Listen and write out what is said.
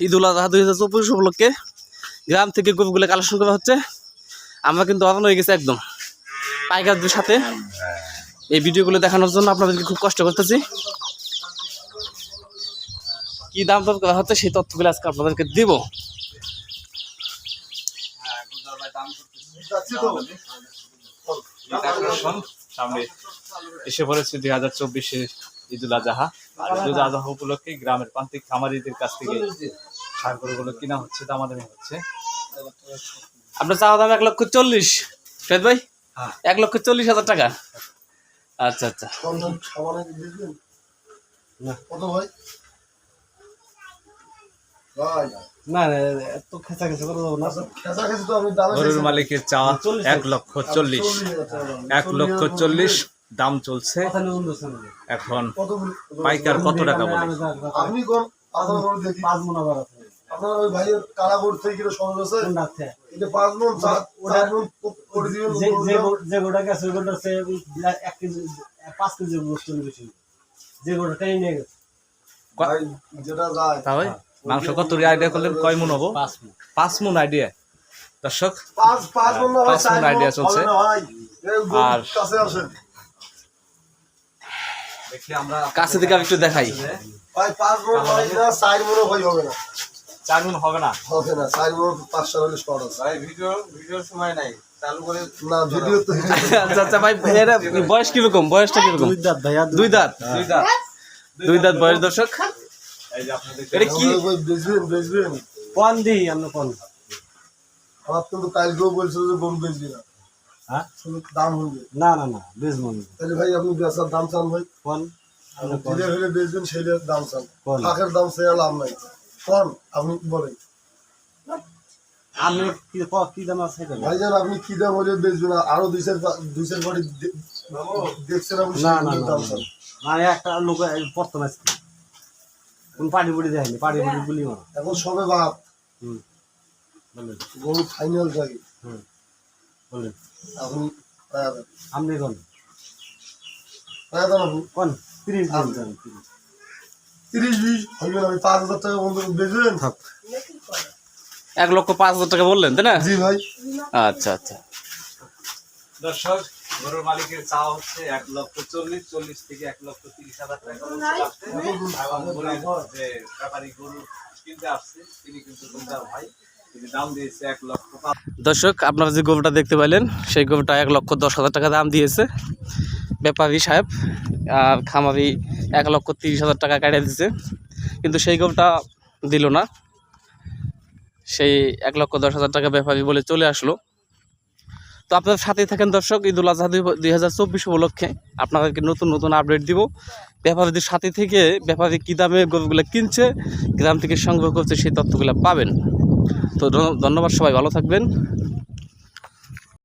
ঈদুল আজহা দুই হাজার চব্বিশ উপলক্ষে গ্রাম থেকে গরুগুলো কালেকশন করা হচ্ছে। আমরা কিন্তু অরানো হয়ে গেছে একদম। পাইকারদের সাথে এই ভিডিওগুলো দেখানোর জন্য আপনাদেরকে খুব কষ্ট করতেছি। কি দাম দর করা হচ্ছে সেই তথ্যগুলো আজকে আপনাদেরকে দিব। এসে পড়েছে দুই হাজার চব্বিশে ঈদুল আজহা। ঈদুল আজহা উপলক্ষে গ্রামের প্রান্তিক খামারিদের কাছ থেকে সার গরুগুলো কিনা হচ্ছে দামাদামি হচ্ছে। আপনার চাওয়া দাম এক লক্ষ চল্লিশ। ফেদ ভাই? হ্যাঁ। এক লক্ষ চল্লিশ হাজার টাকা। আচ্ছা আচ্ছা। গরুর মালিকের চাওয়া এক লক্ষ চল্লিশ। এক লক্ষ চল্লিশ দাম চলছে। এখন পাইকার কত টাকা বলে? আপনার পাঁচ মন আবার আছে আপনার ওই ভাইয়ের কালা থেকে? কিলো সহজ আছে এটা পাঁচ মন চার চার মন করে দিবেন যে- যে গরুটা। গো- যে গোটা গেছে গোটা সে এক কেজি পাঁচ কেজি বস্তু বেশি যে গোটা টেনে নিয়ে গেছে। যেটা যায়। তাহলে মাংস কত আইডিয়া করলেন কয় মন হব? পাঁচ মন পাঁচ মন আইডিয়া। দর্শক পাঁচ পাঁচ মন মন চলছে। আর- কাছে আমরা কাছে থেকে আমি একটু দেখাই। ভাই পাঁচ মন চার ভাই হবে না। চার হবে না? হবে না চার মন পাঁচশো হলে শর্ট আছে। ভাই ভিডিও ভিডিওর সময় নাই। চালু করে না ভিডিও তো আচ্ছা আচ্ছা ভাই এরা বয়স কীরকম? বয়সটা কীরকম? দুই দাঁত ভাইয়া দুই দাঁত। দুই দাঁত। দুই দাঁত বয়স দর্শক। এই যে আপনাদের এটা কি? ভাই বেচবেন বেচবেন। পন দিই আমরা পন আমার কিন্তু কালকেও বলছিল যে গরু বেচবি না। হ্যাঁ? শুধু দাম হইবে না না না বেশ মন তাহলে ভাই আপনি বেচার দাম চান ভাই? পন। আমরা পন যেটা হলে বেচবেন সেটা দাম চান। ফাঁকের দাম চেয়ে লাভ নাই। কোন? আপনি বলেন? আমি কি দাম আছে? ভাইজান আপনি কি দাম হলে বেচবেন? আরও দুই চার দুই চার বাড়ি দেখছেন আপনি না না মানে একটা লোক প্রথম আসছে কোন পাটি বুড়ি দেয়নি বুড়ি গুলি এখন সবে বাপ। হুম। বলেন। গরু ফাইনাল থাকে হুম। বলেন। আপনি আপনি কোন? কোন? তিরিশ দিন দেন তিরিশ তিরিশ বিশ। হইবে না আমি পাঁচ হাজার টাকা বন্ধু বেচবেন এক লক্ষ পাঁচ হাজার টাকা বললেন তাই না? জি ভাই। আচ্ছা আচ্ছা। দর্শক গরুর মালিকের চাওয়া হচ্ছে এক লক্ষ চল্লিশ চল্লিশ থেকে এক লক্ষ তিরিশ হাজার টাকা বলছে আসছে। এবং গরুর যে ব্যাপারী গরু কিনতে আসছে তিনি কিন্তু দুইটার ভাই তিনি দাম দিয়েছে এক লক্ষ পাঁচ। দর্শক আপনারা যে গরুটা দেখতে পাইলেন সেই গরুটা এক লক্ষ দশ হাজার টাকা দাম দিয়েছে। ব্যাপারী সাহেব, আর খামারি এক লক্ষ তিরিশ হাজার টাকা কাটিয়ে দিয়েছে কিন্তু সেই গরুটা দিল না। সেই এক লক্ষ দশ হাজার টাকা ব্যাপারী বলে চলে আসলো। তো আপনাদের সাথেই থাকেন দর্শক, ঈদুল আজহা দুই হাজার চব্বিশ উপলক্ষে। আপনাদেরকে নতুন নতুন আপডেট দিব। ব্যাপারীদের সাথে থেকে ব্যাপারী কী দামে গরুগুলো কিনছে, গ্রাম থেকে সংগ্রহ করছে, সেই তথ্যগুলো পাবেন। তো ধন্য- ধন্যবাদ সবাই, ভালো থাকবেন।